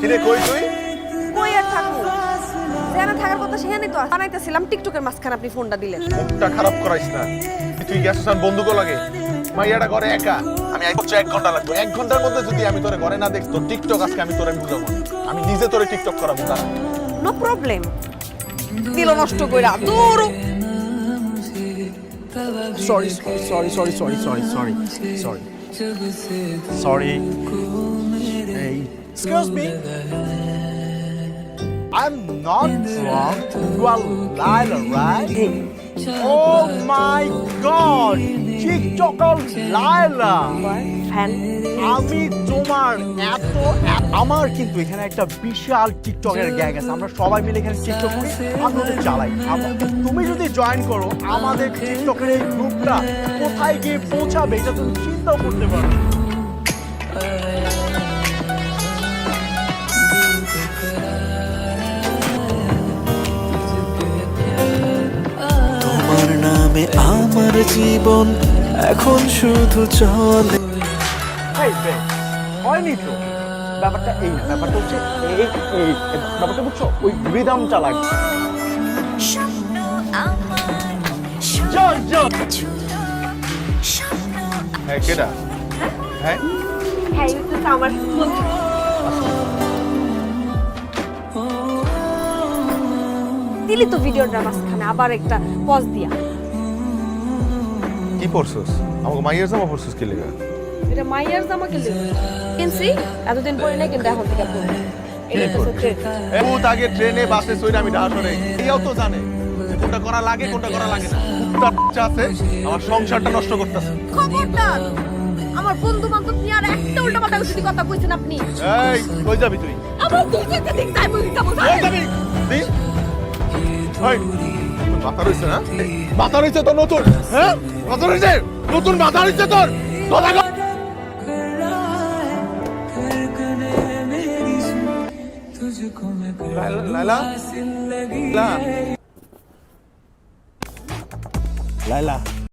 কই তুই? কই আর থাকব? যেখানে থাকার কথা সেখানে তো বানাইতেছিলাম টিকটকের মাঝখানে আপনি ফোনটা দিলেন। মুখটা খারাপ করাইস না। তুই গ্যাস স্টেশন বন্ধুকও লাগে। মাইয়াটা ঘরে একা। আমি আই হচ্ছে এক ঘণ্টা লাগবে। এক ঘণ্টার মধ্যে যদি আমি তোরে ঘরে না দেখতো টিকটক আজকে আমি তোরে বুঝাবো। আমি নিজে তোরে টিকটক করাবো তারা নো প্রবলেম দিল নষ্ট কইরা দূর। Sorry, sorry, sorry, sorry, sorry, sorry, sorry. Sorry. Hey, excuse me. I'm not wrong. You are Lila, right? Oh my God! TikToker Lila. Fan আমি তোমার এত আমার কিন্তু এখানে একটা বিশাল টিকটকের গ্যাং আছে আমরা সবাই মিলে এখানে টিকটক করি আমরা চালাই তুমি যদি জয়েন করো আমাদের টিকটকের এই গ্রুপটা কোথায় গিয়ে পৌঁছাবে এটা তুমি চিন্তাও করতে পারো নামে আমার জীবন এখন শুধু চলে। হয়নি তো। ব্যাপারটা এই না ব্যাপারটা হচ্ছে এই এই এই ব্যাপারটা বুঝছ? ওই জয় হ্যাঁ কেডা? হ্যাঁ? হ্যাঁ আমার দিলি তো ভিডিওর মাঝখানে আবার একটা পজ দিয়া। কি পড়ছস? আমাকে মাইয়ার জামা পড়ছস কি লেগা? এটা মাইয়ার জামা কিনলি কিনছি এতদিন পরে নাই কিন্তু এখন থেকে বহুত আগে ট্রেনে বাসে সইরা আমি ঢাকা সরে এইও তো জানে কোনটা করা লাগে কোনটা করা লাগে না। কুত্তা আছে আমার সংসারটা নষ্ট করতেছে। খবরদার আমার বন্ধু বান্ধব নিয়ে আর একটা উল্টা পাল্টা যদি কথা কইছেন আপনি। এই কই যাবি তুই? আমার দিক বলি যাব? যাবি মাথা রয়েছে না? মাথা রয়েছে তোর নতুন হ্যাঁ? মাথা রয়েছে? নতুন মাথা রয়েছে তোর। লাইলা? লাইলা? লাইলা?